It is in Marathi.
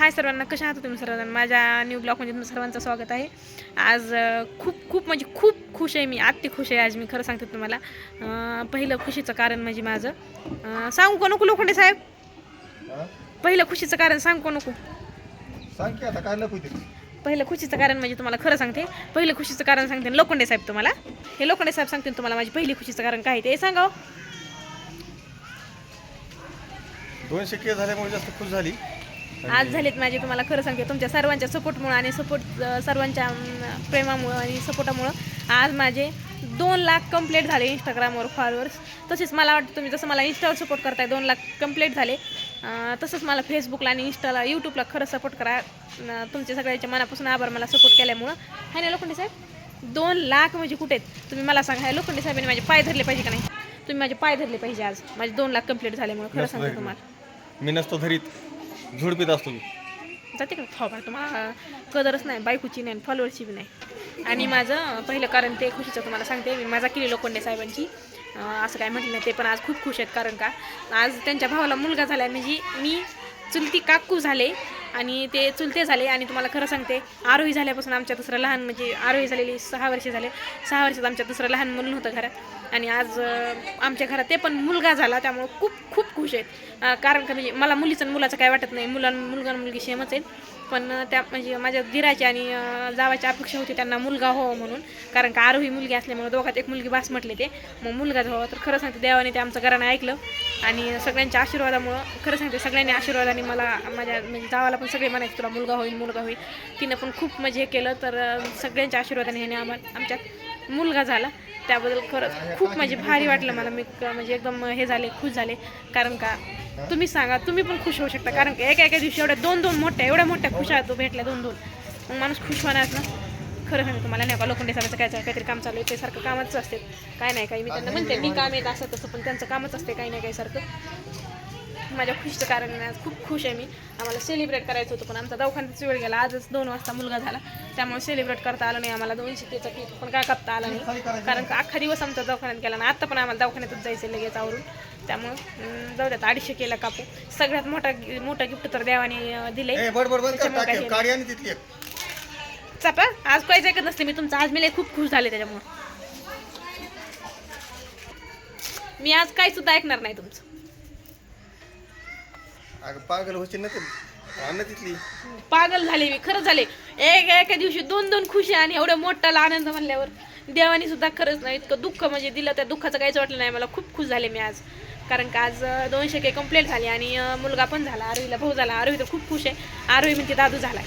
हाय सर्वांना कशा आहात तुम्ही सर्वजण? माझ्या न्यू ब्लॉगमध्ये तुमचं सर्वांचं स्वागत आहे. आज खूप खूप म्हणजे खूप खुश आहे मी अति खुश आहे आज मी खरं सांगते तुम्हाला. पहिलं खुशीचं कारण म्हणजे माझं. सांगू का नको लोखंडे साहेब? पहिलं खुशीचं कारण सांगू का नको? पहिलं खुशीचं कारण म्हणजे तुम्हाला खरं सांगते. पहिलं खुशीचं कारण सांगते लोखंडे साहेब तुम्हाला. हे लोखंडे साहेब सांगते तुम्हाला माझी पहिली खुशीचं कारण काय ते सांगा हो. दोनशे के झाल्यामुळे जास्त खुश झाली. आज झालेत माझे तुम्हाला खरं सांगते तुमच्या सर्वांच्या सपोर्टमुळं आणि सपोर्ट सर्वांच्या प्रेमामुळं आणि सपोर्टामुळं आज माझे दोन लाख कंप्लीट झाले इंस्टाग्रामवर फॉलोअर्स तसेच मला वाटतं तुम्ही जसं मला इंस्टावर सपोर्ट करताय दोन लाख कंप्लीट झाले. तसंच मला फेसबुकला आणि इंस्टाला यूट्यूबला खरं सपोर्ट करा. तुमच्या सगळ्यांच्या मनापासून आभार मला सपोर्ट केल्यामुळं. हाय ना लोखंडे साहेब? दोन लाख म्हणजे कुठे आहेत? तुम्ही मला सांगा ह्या लोखंडे साहेबांनी माझे पाय धरले पाहिजे का नाही? तुम्ही माझे पाय धरले पाहिजे आज. माझे दोन लाख कंप्लीट झाल्यामुळे खरं सांगते. तुम्हाला. मी नसतो धरीत. झुडपीत असतो जाते का थोबा तुम्हाला कदरच नाही बायकोची नाही फॉलोअरची बी नाही. आणि माझं पहिलं कारण ते खुशीचं तुम्हाला सांगते मी माझा केली लोखंडे साहेबांची. असं काय म्हटलं नाही ते पण आज खूप खुश आहेत कारण का? आज त्यांच्या भावाला मुलगा झाला म्हणजे मी चुलती काकू झाले आणि ते चुलते झाले आणि तुम्हाला खरं सांगते आरोही झाल्यापासून आमच्या दुसरं लहान म्हणजे आरोही झालेली सहा वर्षे झाले. सहा वर्षात आमच्या दुसरं लहान मुलं होतं घरात. आणि आज आमच्या घरात ते पण मुलगा झाला त्यामुळं खूप खूप खुश आहेत. कारण का म्हणजे मला मुलीचं आणि मुलाचं काय वाटत नाही. मुलां मुलगा मुलगी सेमच आहेत. पण त्या म्हणजे माझ्या दिराची आणि जावाच्या जावाची अपेक्षा होती त्यांना मुलगा हो म्हणून. कारण का आरोही मुलगी असल्यामुळे दोघात एक मुलगी बास म्हटले ते. मग मुलगा व्हावा तर खरं सांगते देवाने ते आमचं घरानं ऐकलं. आणि सगळ्यांच्या आशीर्वादामुळं खरं सांगते सगळ्यांनी आशीर्वादाने मला माझ्या म्हणजे जावाला आपण सगळे म्हणायचं तुला मुलगा होईल मुलगा होईल. तिनं पण खूप म्हणजे हे केलं तर सगळ्यांच्या आशीर्वादाने ह्याने आम्हाला आमच्यात मुलगा झाला. त्याबद्दल खरंच खूप म्हणजे भारी वाटलं मला. मी म्हणजे एकदम हे झाले खुश झाले. कारण का तुम्ही सांगा तुम्ही पण खुश होऊ शकता. कारण की एका एका दिवशी एवढ्या दोन दोन मोठ्या एवढ्या मोठ्या खुश तो भेटल्या दोन दोन. मग माणूस खुश होणार ना? खरं सांगतो तुम्हाला नाही का लोखंडे साहेबाचं काय काहीतरी काम चालू आहे ते सारखं कामच असते. काय नाही काही मी त्यांना म्हणते मी काम येत असं तसं पण त्यांचं कामच असते काही नाही काही सारखं. माझ्या खुशीचं कारण आज खूप खुश आहे मी. आम्हाला सेलिब्रेट करायचं होतं पण आमचा दवाखान्याचा वेळ गेला. आजच दोन वाजता मुलगा झाला. त्यामुळे सेलिब्रेट करता आलं नाही आम्हाला. दोनशे केक पण काय कापता आला नाही. कारण का अख्खा दिवस आमचा दवाखान्यात गेला ना आत्ता पण आम्हाला दवाखान्यातच जायचं लगेच आवरून. त्यामुळं जाऊ द्यात. अडीचशे केला कापू. सगळ्यात मोठा मोठं गिफ्ट तर देवाने आणि एक. चापा आज काहीच ऐकत नसते मी तुमचं. आज मी खूप खुश झाले त्याच्यामुळं. मी आज काही सुद्धा ऐकणार नाही तुमचं. अगं पागल होशील ना आण तिथली. पागल झाले मी खरंच झाले. एक एका दिवशी दोन दोन खुशी आणि एवढं मोठाला आनंद म्हणल्यावर. देवाने सुद्धा खरंच नाही इतकं दुःख म्हणजे दिलं त्या दुःखाचं काहीच वाटलं नाही. मला खूप खुश झाले मी आज. कारण का आज दोनशे काही कंप्लीट झाली आणि मुलगा पण झाला आरवीला भाऊ झाला आरवी तर खूप खुश आहे. आरवी म्हणजे दादू झाला